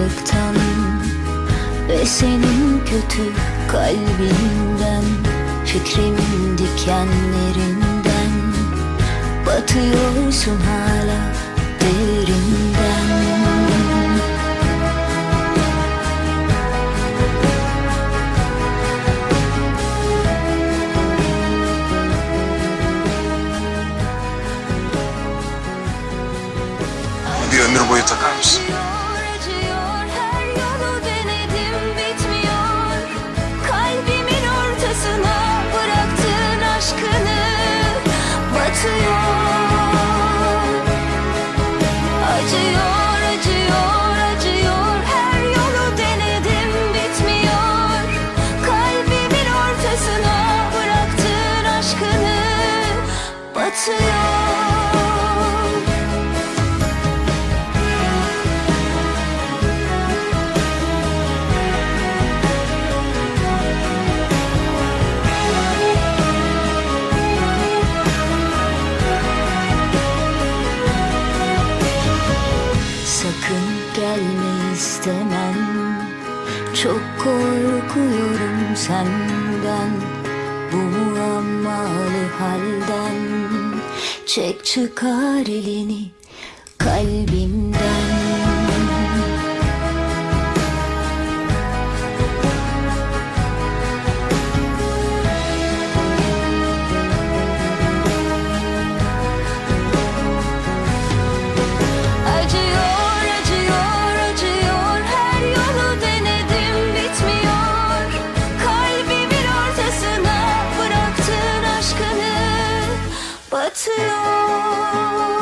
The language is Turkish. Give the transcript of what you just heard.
Yalnızlıktan Ve senin kötü kalbinden Fikrimin dikenlerinden Batıyorsun hala derinden Acıyor, acıyor, acıyor, her yolu denedim bitmiyor. Kalbimin ortasına bıraktığın aşkını. Batıyor Çok korkuyorum senden Bu muammalı halden. Çek çıkar elini kalbimden too.